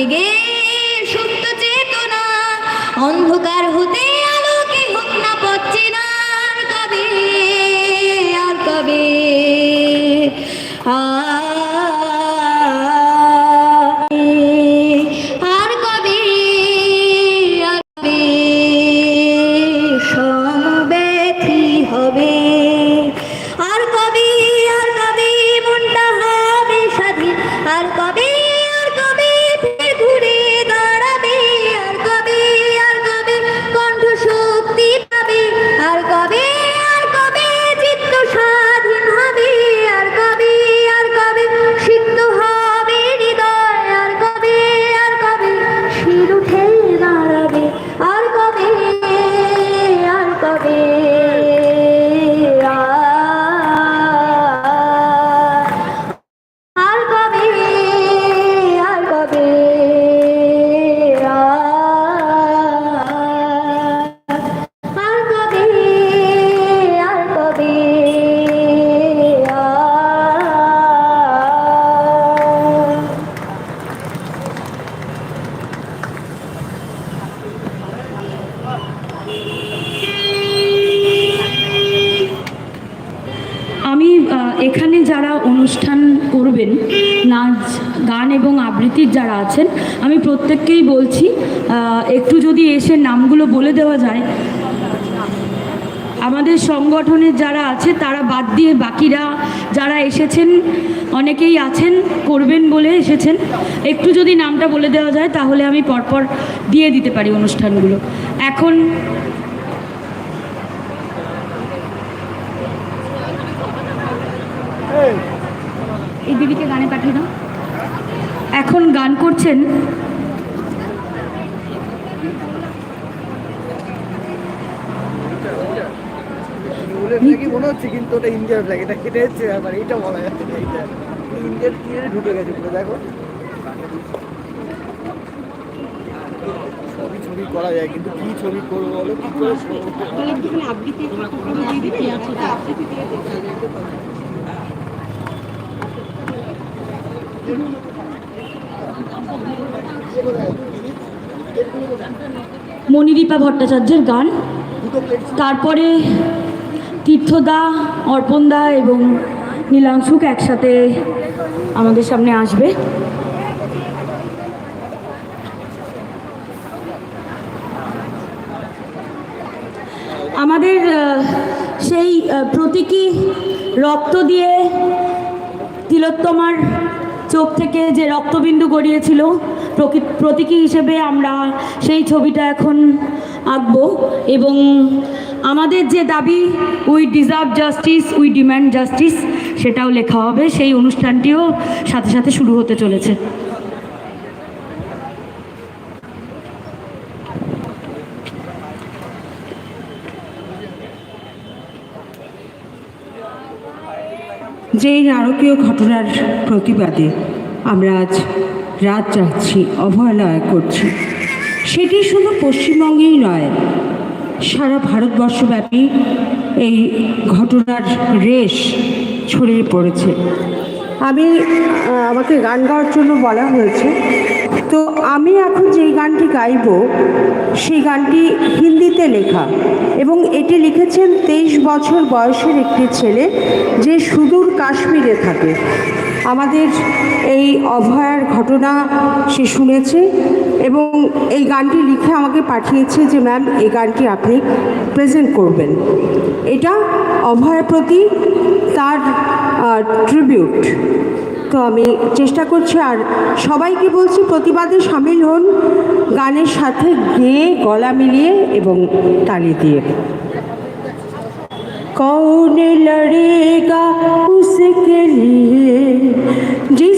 উঠুক করবেন, নাচ, গান এবং আবৃত্তির যারা আছেন, আমি প্রত্যেককেই বলছি একটু যদি এসে নামগুলো বলে দেওয়া যায়। আমাদের সংগঠনের যারা আছে, তারা বাদ দিয়ে বাকিরা যারা এসেছেন, অনেকেই আছেন, করবেন বলে এসেছেন। একটু যদি নামটা বলে দেওয়া যায়, তাহলে আমি পরপর দিয়ে দিতে পারি অনুষ্ঠানগুলো। এখন এই দিদিকে গানে পাঠিয়ে দাও এখন গান করছেন? মনে হচ্ছে কিন্তু ওটা ইন্ডিয়ার ফ্ল্যাগ এটা কেটে যাচ্ছে ব্যাপার এইটা বলা যাচ্ছে না এইটা। ইন্ডিয়ার ক্লিয়ারে ঢুকে গেছে পুরো দেখো। ছবি ছবি করা যায় কিন্তু কি ছবি করব বলো কি করে করব? মণিদীপা ভট্টাচার্যের গান। তারপরে তীর্থদা, অর্পণদা এবং নীলাংশুক একসাথে আমাদের সামনে আসবে। আমাদের সেই প্রতীকী রক্ত দিয়ে তিলোত্তমার চোখ থেকে যে রক্তবিন্দু গড়িয়েছিল প্রতীকী হিসেবে আমরা সেই ছবিটা এখন আঁকব এবং আমাদের যে দাবি we deserve justice we demand justice সেটাও লেখা হবে। সেই অনুষ্ঠানটিও সাথে সাথে শুরু হতে চলেছে। যেই নারকীয় ঘটনার প্রতিবাদে আমরা আজ রাত যাচ্ছি অবহেলায় করছি। সেটি শুধু পশ্চিমবঙ্গেই নয়, সারা ভারতবর্ষব্যাপী এই ঘটনার রেশ ছড়িয়ে পড়েছে। আমি আমাকে গান গাওয়ার জন্য বলা হয়েছে। তো আমি এখন যেই গানটি গাইব, সেই গানটি হিন্দিতে লেখা এবং এটি লিখেছেন তেইশ বছর বয়সের একটি ছেলে যে সুদূর কাশ্মীরে থাকে। আমাদের এই অভয়ার ঘটনা সে শুনেছে এবং এই গানটি লিখে আমাকে পাঠিয়েছে যে, ম্যাম, এই গানটি আপনি প্রেজেন্ট করবেন। এটা অভয়ের প্রতি তার ট্রিবিউট। তো আমি চেষ্টা করছি, আর সবাইকে বলছি প্রতিবাদে সামিল হন গানের সাথে গেয়ে গলা মিলিয়ে এবং তালি দিয়ে। কৌন লড়েগা উসকে লিয়ে, জিস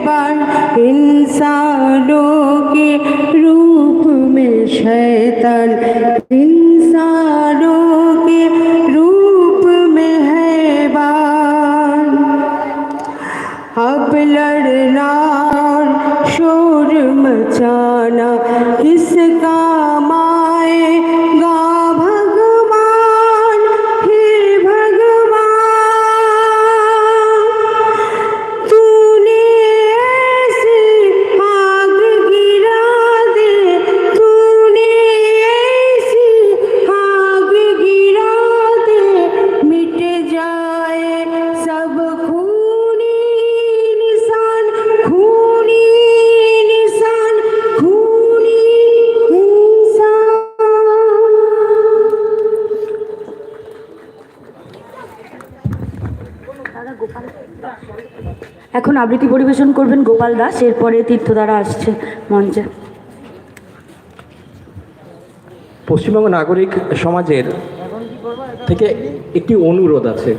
है बान इंसानों के रूप में शैतान এখন আবৃত্তি পরিবেশন করবেন গোপাল দাস, এরপরে তীর্থদারা আসছে মঞ্চে। পশ্চিমবঙ্গ নাগরিক সমাজের থেকে একটি অনুরোধ আছে।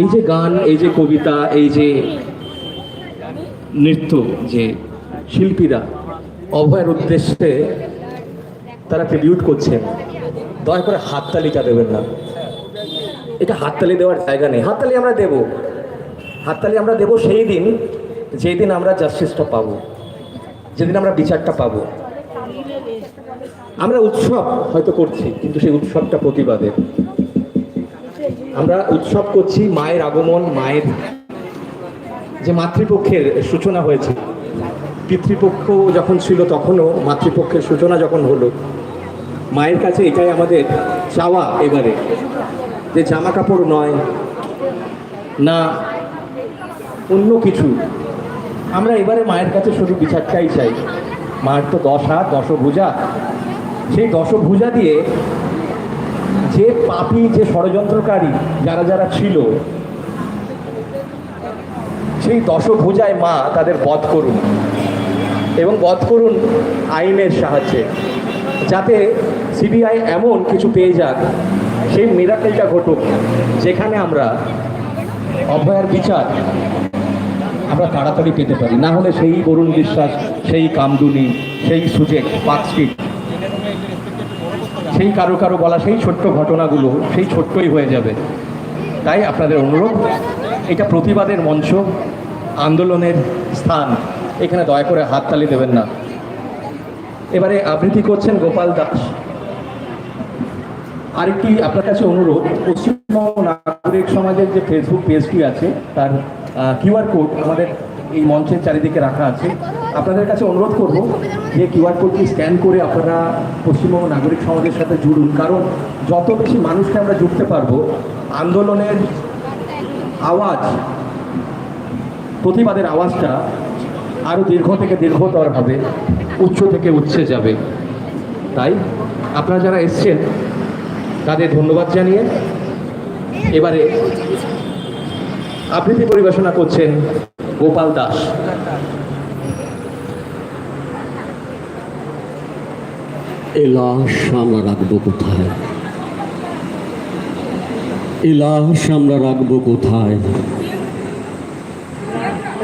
এই যে গান, এই যে কবিতা, এই যে নৃত্য, যে শিল্পীরা অভয়ের উদ্দেশ্যে তারা ট্রিবিউট করছেন, দয়া করে হাততালিটা দেবেন না। এটা হাততালি দেওয়ার জায়গা নেই। হাততালি আমরা দেব। হাততালি আমরা দেব সেই দিন, যেই দিন আমরা জাস্টিসটা পাবো যেদিন আমরা বিচারটা পাবো। আমরা উৎসব হয়তো করছি, কিন্তু সেই উৎসবটা প্রতিবাদে। আমরা উৎসব করছি মায়ের আগমন, মায়ের যে মাতৃপক্ষের সূচনা হয়েছে। পিতৃপক্ষ যখন ছিল তখনও মাতৃপক্ষের সূচনা যখন হলো, মায়ের কাছে এটাই আমাদের চাওয়া এবারে, যে জামা কাপড় নয়, না অন্য কিছু। আমরা এবারে মায়ের কাছে শুধু বিচারটাই চাই। মায়ের তো দশ হাত, দশভুজা। সেই দশভুজা দিয়ে যে পাপি, যে ষড়যন্ত্রকারী যারা যারা ছিল, সেই দশভুজায় মা তাদের বধ করুন এবং বধ করুন আইনের সাহায্যে, যাতে সিবিআই এমন কিছু পেয়ে যাক, সেই মিরাকেলটা ঘটুক, যেখানে আমরা অভয়ার বিচার আমরা তাড়াতাড়ি পেতে পারি। না হলে সেই বরুণ বিশ্বাস, সেই কামদুনি, সেই সুজেক পার্কস্ট্রিট, সেই কারও কারও বলা সেই ছোট্ট ঘটনাগুলো সেই ছোট্টই হয়ে যাবে। তাই আপনাদের অনুরোধ, এটা প্রতিবাদের মঞ্চ, আন্দোলনের স্থান। এখানে দয়া করে হাততালি দেবেন না। এবারে আবৃত্তি করছেন গোপাল দাস। আরেকটি আপনার কাছে অনুরোধ, পশ্চিমবঙ্গ নাগরিক সমাজের যে ফেসবুক পেজটি আছে, তার কিউআর কোড আমাদের এই মঞ্চের চারিদিকে রাখা আছে। আপনাদের কাছে অনুরোধ করব যে কিউআর কোডটি স্ক্যান করে আপনারা পশ্চিমবঙ্গ নাগরিক সমাজের সাথে জুড়ুন। কারণ যত বেশি মানুষকে আমরা জুড়তে পারব, আন্দোলনের আওয়াজ, প্রতিবাদের আওয়াজটা আরও দীর্ঘ থেকে দীর্ঘতর হবে উচ্চ থেকে উচ্ছে যাবে। তাই আপনারা যারা এসছেন, তাদের ধন্যবাদ জানিয়ে এবারে আবৃত্তি পরিবেশনা করছেন? গোপাল দাস। এ লাশ রাখব কোথায়? এ আমরা রাখব কোথায়?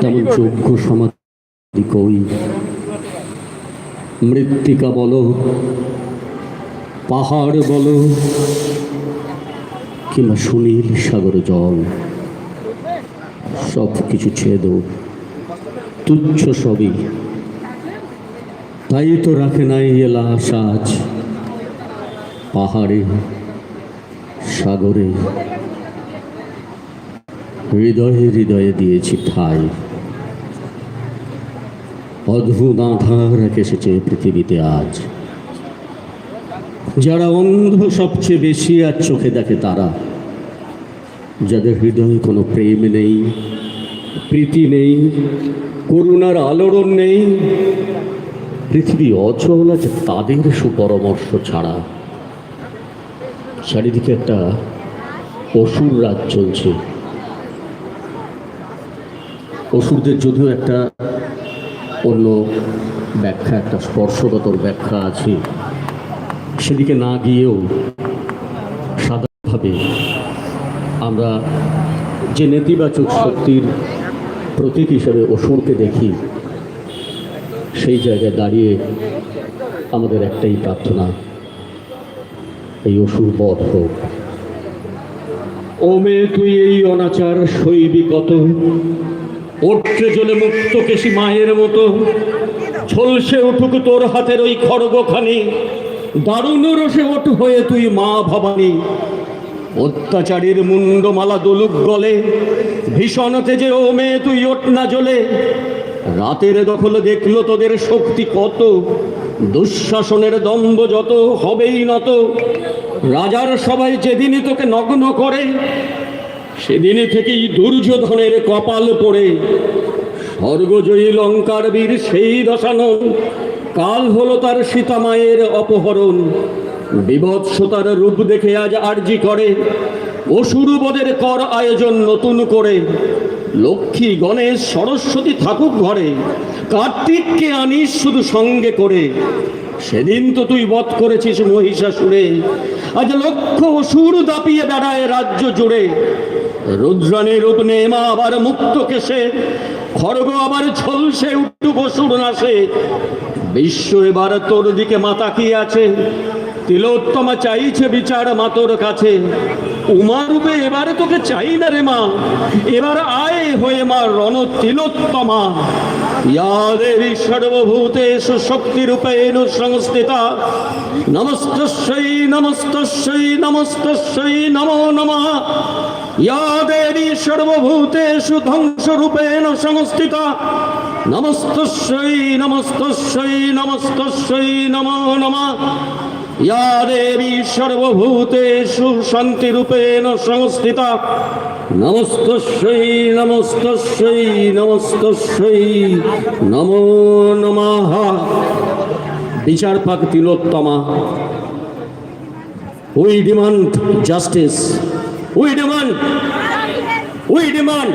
তেমন যোগ্য সমাধি কই? মৃত্তিকা বলো, পাহাড় বলো, কিংবা সুনীল সাগর জল। সব কিছু ছেদ তুচ্ছ সবই। তাই তো রাখে নাই এ লাশ আজ। পাহাড়ে, সাগরে। হৃদয়ে হৃদয়ে দিয়েছি ঠাই। অদ্ভুত আধার এসেছে পৃথিবীতে আজ। যারা অন্ধ সবচেয়ে বেশি আর চোখে দেখে তারা। যাদের হৃদয়ে কোনো প্রেম নেই, প্রীতি নেই, করুণার আলোড়ন নেই, পৃথিবী অচল আছে তাদের সুপরামর্শ ছাড়া। চারিদিকে একটা অসুর রাজ চলছে। অসুরদের যদিও একটা অন্য ব্যাখ্যা, একটা স্পর্শগতর ব্যাখ্যা আছে। সেদিকে না গিয়েও সাধারণভাবে আমরা যে নেতিবাচক শক্তির প্রতীক হিসেবে অসুরকে দেখি, সেই জায়গায় দাঁড়িয়ে আমাদের একটাই প্রার্থনা, এই অসুর বধ হোক। ও মেয়ে তুই এই অনাচার শৈবী কত? ওঠে জলে মুক্ত কেশি মায়ের মতো। ঝলসে উঠুক তোর হাতের ওই খড়গখানি। দারুণ রসে ওঠ হয়ে তুই মা ভবানী। অত্যাচারীর মুন্ডমালা দোলুক গলে, ভীষণ তেজে ও মেয়ে তুই ওট না জ্বলে। রাতের দখল দেখল তোদের শক্তি কত, দুঃশাসনের দম্ভ যত, হবেই নত। রাজার সবাই যেদিনই তোকে নগ্ন করে সেদিনই থেকেই দুর্যোধনের কপাল পড়ে। স্বর্গজয়ী লঙ্কার বীর সেই দশানন, কাল হলো তার সীতামায়ের অপহরণ। বিভৎসতার রূপ দেখে আজ আর্জি করে। অসুরবদের কর আয়োজন নতুন করে। লক্ষ্মী, গণেশ, সরস্বতী থাকুক ঘরে। কার্তিককে আনিস শুধু সঙ্গে করে। সেদিন তো তুই বধ করেছিস মহিষাসুরে। আজ লক্ষ অসুর দাপিয়ে বেড়ায় রাজ্য জুড়ে। রুদ্রাণী রূপ নে মা আবার মুক্ত কেশে। খড়গ আবার ছলসে উঠুক অসুর নাশে বিশ্ব এবার তোর দিকে মাতা কি আছে? তিলোত্তমা চাইছে বিচার মাতোর কাছে। উমা রূপে এবারে তোকে চাই না রে মা। এবার আয় হয়ে মা রণ তিলোত্তমা। ইয়া দেবী সর্বভূতেষু শক্তিরূপেণ সংস্থিতা। নমস্তস্যৈ নমস্তস্যৈ নমস্তস্যৈ নমো নমঃ। ইয়া দেবী সর্বভূতেষু ধ্বংসরূপেণ সংস্থিতা। নমস্তস্যৈ নমস্তস্যৈ নমস্তস্যৈ নমো নমঃ। ইয়া দেবী সর্বভূতেষু শান্তিরূপেণ সংস্থিতা। নমস্তস্যৈ নমস্তস্যৈ নমস্তস্যৈ নমো নমঃ। বিচার পাক Tilottama. We demand justice. We demand. We demand.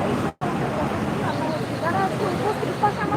方向